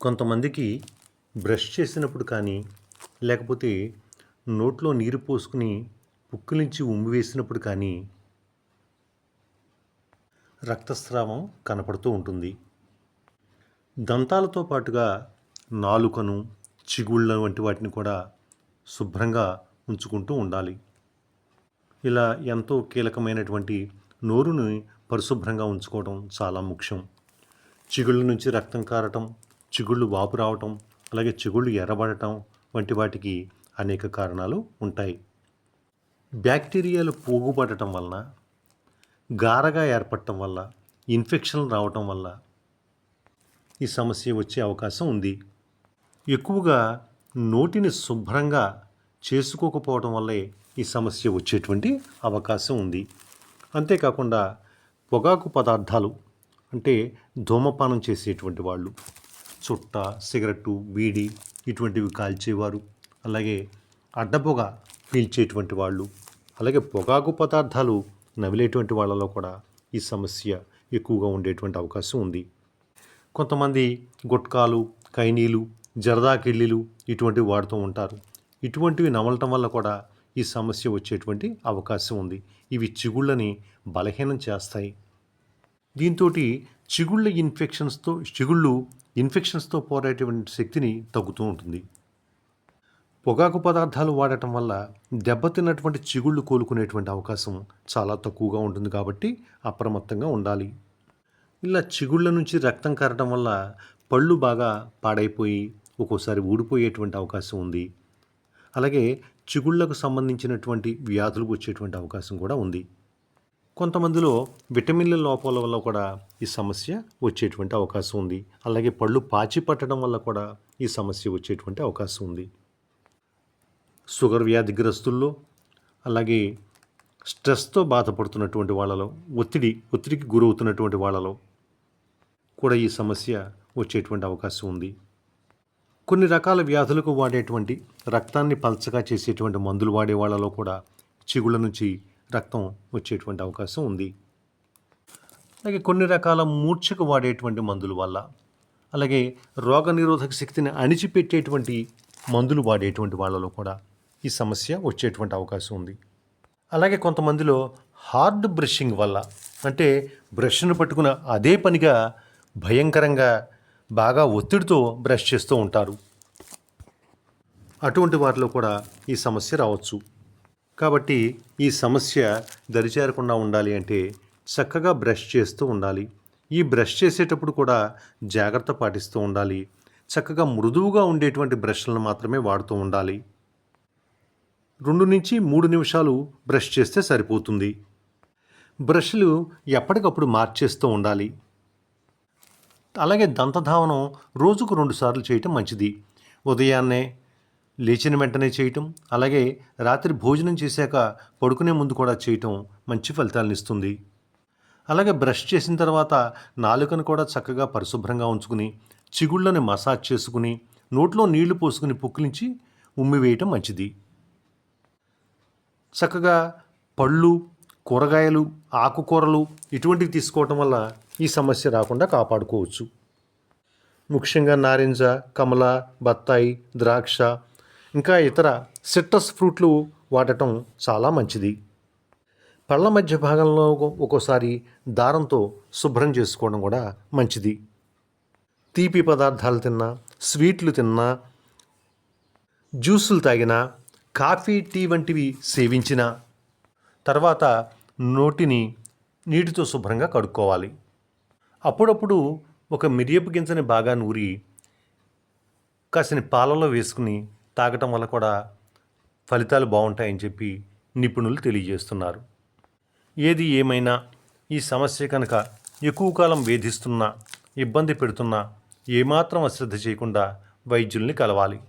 కొంతమందికి బ్రష్ చేసినప్పుడు కానీ లేకపోతే నోట్లో నీరు పోసుకుని పుక్కిలించి ఉమ్మి వేసినప్పుడు కానీ రక్తస్రావం కనపడుతూ ఉంటుంది. దంతాలతో పాటుగా నాలుకను చిగుళ్ళ వంటి వాటిని కూడా శుభ్రంగా ఉంచుకుంటూ ఉండాలి. ఇలా ఎంతో కీలకమైనటువంటి నోరుని పరిశుభ్రంగా ఉంచుకోవడం చాలా ముఖ్యం. చిగుళ్ళ నుంచి రక్తం కారటం చిగుళ్ళు వాపు రావటం అలాగే చిగుళ్ళు ఎర్రబడటం వంటి వాటికి అనేక కారణాలు ఉంటాయి. బ్యాక్టీరియాలు పోగుపడటం వలన గారగా ఏర్పడటం వల్ల ఇన్ఫెక్షన్ రావటం వల్ల ఈ సమస్య వచ్చే అవకాశం ఉంది. ఎక్కువగా నోటిని శుభ్రంగా చేసుకోకపోవడం వల్లే ఈ సమస్య వచ్చేటువంటి అవకాశం ఉంది. అంతేకాకుండా పొగాకు పదార్థాలు అంటే ధూమపానం చేసేటువంటి వాళ్ళు చుట్ట సిగరెట్టు బీడి ఇటువంటివి కాల్చేవారు. అలాగే అడ్డపొగ పీల్చేటువంటి వాళ్ళు అలాగే పొగాకు పదార్థాలు నమిలేటువంటి వాళ్ళలో కూడా ఈ సమస్య ఎక్కువగా ఉండేటువంటి అవకాశం ఉంది. కొంతమంది గుట్కాలు కైనీలు జరదాకిళ్ళీలు ఇటువంటివి వాడుతూ ఉంటారు. ఇటువంటివి నమలటం వల్ల కూడా ఈ సమస్య వచ్చేటువంటి అవకాశం ఉంది. ఇవి చిగుళ్ళని బలహీనం చేస్తాయి. దీంతో చిగుళ్ళ ఇన్ఫెక్షన్స్తో చిగుళ్ళు ఇన్ఫెక్షన్స్తో పోరాటేటువంటి శక్తిని తగ్గుతూ ఉంటుంది. పొగాకు పదార్థాలు వాడటం వల్ల దెబ్బతిన్నటువంటి చిగుళ్ళు కోలుకునేటువంటి అవకాశం చాలా తక్కువగా ఉంటుంది కాబట్టి అప్రమత్తంగా ఉండాలి. ఇలా చిగుళ్ళ నుంచి రక్తం కారడం వల్ల పళ్ళు బాగా పాడైపోయి ఒక్కోసారి ఊడిపోయేటువంటి అవకాశం ఉంది. అలాగే చిగుళ్ళకు సంబంధించినటువంటి వ్యాధులు వచ్చేటువంటి అవకాశం కూడా ఉంది. కొంతమందిలో విటమిన్ల లోపాల వల్ల కూడా ఈ సమస్య వచ్చేటువంటి అవకాశం ఉంది. అలాగే పళ్ళు పాచి పట్టడం వల్ల కూడా ఈ సమస్య వచ్చేటువంటి అవకాశం ఉంది. షుగర్ వ్యాధిగ్రస్తుల్లో అలాగే స్ట్రెస్తో బాధపడుతున్నటువంటి వాళ్ళలో ఒత్తిడి ఒత్తిడికి గురవుతున్నటువంటి వాళ్ళలో కూడా ఈ సమస్య వచ్చేటువంటి అవకాశం ఉంది. కొన్ని రకాల వ్యాధులకు వాడేటువంటి రక్తాన్ని పల్చగా చేసేటువంటి మందులు వాడే వాళ్ళలో కూడా చిగుళ్ళ నుంచి రక్తం వచ్చేటువంటి అవకాశం ఉంది. అలాగే కొన్ని రకాల మూర్ఛకు వాడేటువంటి మందుల వల్ల అలాగే రోగనిరోధక శక్తిని అణిచిపెట్టేటువంటి మందులు వాడేటువంటి వాళ్ళలో కూడా ఈ సమస్య వచ్చేటువంటి అవకాశం ఉంది. అలాగే కొంతమందిలో హార్డ్ బ్రషింగ్ వల్ల అంటే బ్రష్ను పట్టుకున్న అదే పనిగా భయంకరంగా బాగా ఒత్తిడితో బ్రష్ చేస్తూ ఉంటారు. అటువంటి వారిలో కూడా ఈ సమస్య రావచ్చు. కాబట్టి ఈ సమస్య దరిచేరకుండా ఉండాలి అంటే చక్కగా బ్రష్ చేస్తూ ఉండాలి. ఈ బ్రష్ చేసేటప్పుడు కూడా జాగ్రత్త పాటిస్తూ ఉండాలి. చక్కగా మృదువుగా ఉండేటువంటి బ్రష్లను మాత్రమే వాడుతూ ఉండాలి. రెండు నుంచి మూడు నిమిషాలు బ్రష్ చేస్తే సరిపోతుంది. బ్రష్లు ఎప్పటికప్పుడు మార్చేస్తూ ఉండాలి. అలాగే దంతధావనం రోజుకు రెండుసార్లు చేయటం మంచిది. ఉదయాన్నే లేచిన వెంటనే చేయటం అలాగే రాత్రి భోజనం చేశాక పడుకునే ముందు కూడా చేయటం మంచి ఫలితాలను ఇస్తుంది. అలాగే బ్రష్ చేసిన తర్వాత నాలుకను కూడా చక్కగా పరిశుభ్రంగా ఉంచుకుని చిగుళ్ళని మసాజ్ చేసుకుని నోట్లో నీళ్ళు పోసుకుని పుక్కిలించి ఉమ్మివేయటం మంచిది. చక్కగా పళ్ళు కూరగాయలు ఆకుకూరలు ఇటువంటివి తీసుకోవటం వల్ల ఈ సమస్య రాకుండా కాపాడుకోవచ్చు. ముఖ్యంగా నారింజ కమల బత్తాయి ద్రాక్ష ఇంకా ఇతర సిట్రస్ ఫ్రూట్లు వాడటం చాలా మంచిది. పళ్ళ మధ్య భాగంలో ఒక్కోసారి దారంతో శుభ్రం చేసుకోవడం కూడా మంచిది. తీపి పదార్థాలు తిన్నా స్వీట్లు తిన్నా జ్యూసులు తాగినా కాఫీ టీ వంటివి సేవించిన తర్వాత నోటిని నీటితో శుభ్రంగా కడుక్కోవాలి. అప్పుడప్పుడు ఒక మిరియపు గింజని బాగా నూరి కాసిన పాలలో వేసుకుని తాగటం వల్ల కూడా ఫలితాలు బాగుంటాయని చెప్పి నిపుణులు తెలియజేస్తున్నారు. ఏది ఏమైనా ఈ సమస్య కనుక ఎక్కువ కాలం వేధిస్తున్నా ఇబ్బంది పెడుతున్నా ఏమాత్రం అశ్రద్ధ చేయకుండా వైద్యుల్ని కలవాలి.